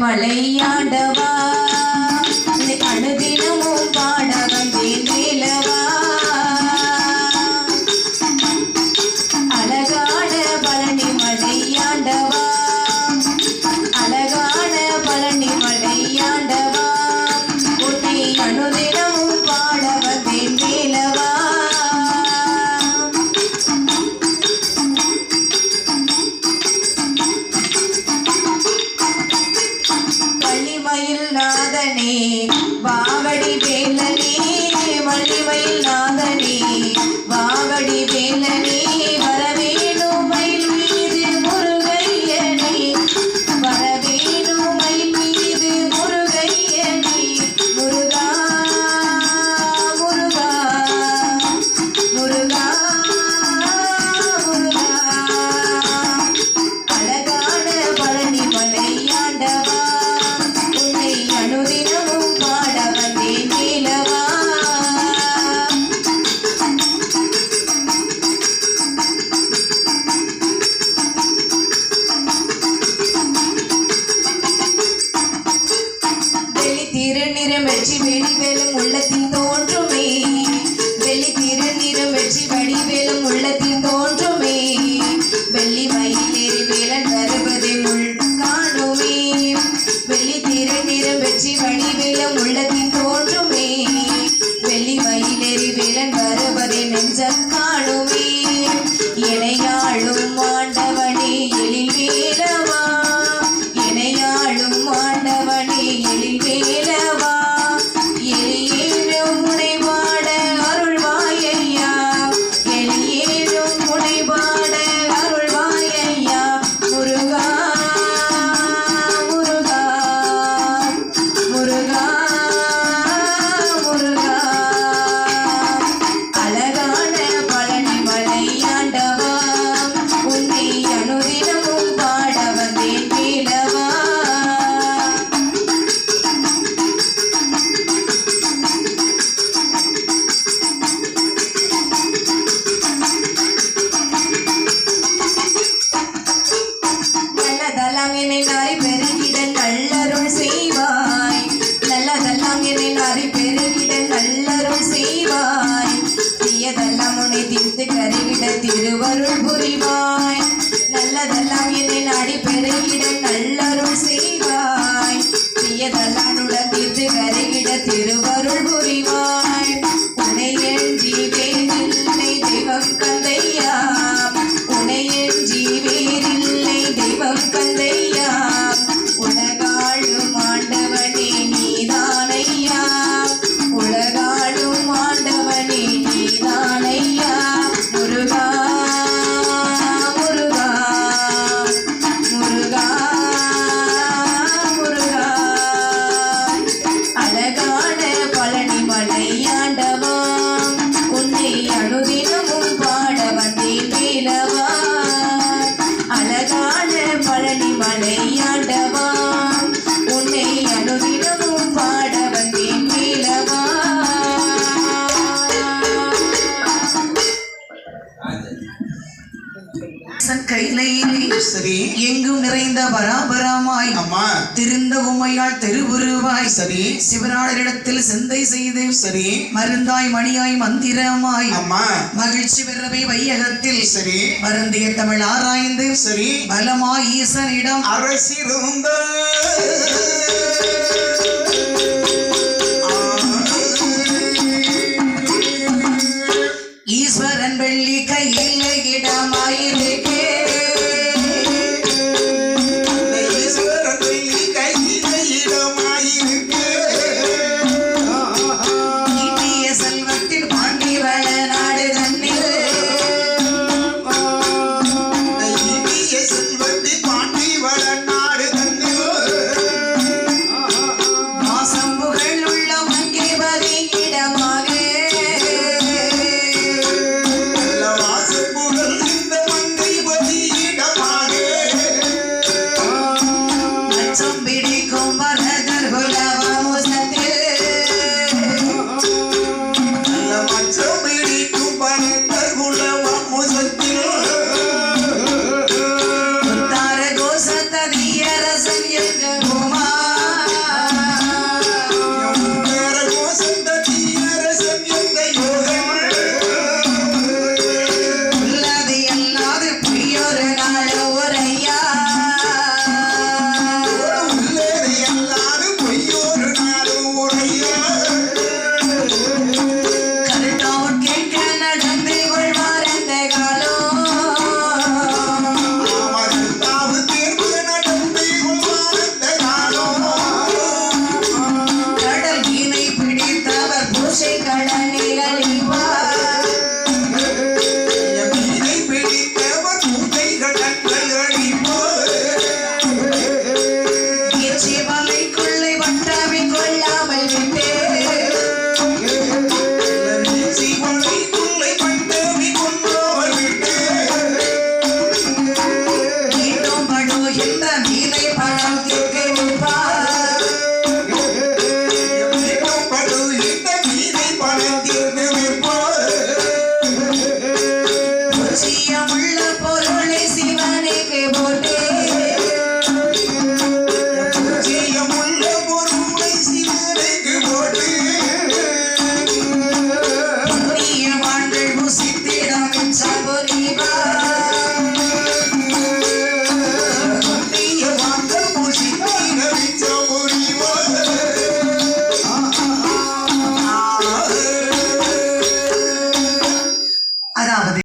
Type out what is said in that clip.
மலையாடவா? அனுதினமும் பாடவா? i Janine. என்னின் அடிப்பெருகிடும் நல்ல மலையாண்டவா உன்னை அணுதினமும் பாட வந்தேன் மேலவா அழகான பழனி மலையாண்டவா உன்னை அணுதினமும் பாட வந்தேன் எங்கும் நிறைந்த வரா அம்மா. திருந்த உமையால் தெருவுருவாய். சரி. சிவனாளரிடத்தில் சிந்தை செய்து சரி. மருந்தாய் மணியாய் மந்திரமாய். அம்மா. மகிழ்ச்சி பெறவை வையகத்தில். சரி. மருந்திய தமிழ் ஆராய்ந்து. சரி. பலமாய் ஈசனிடம். அரசிருந்த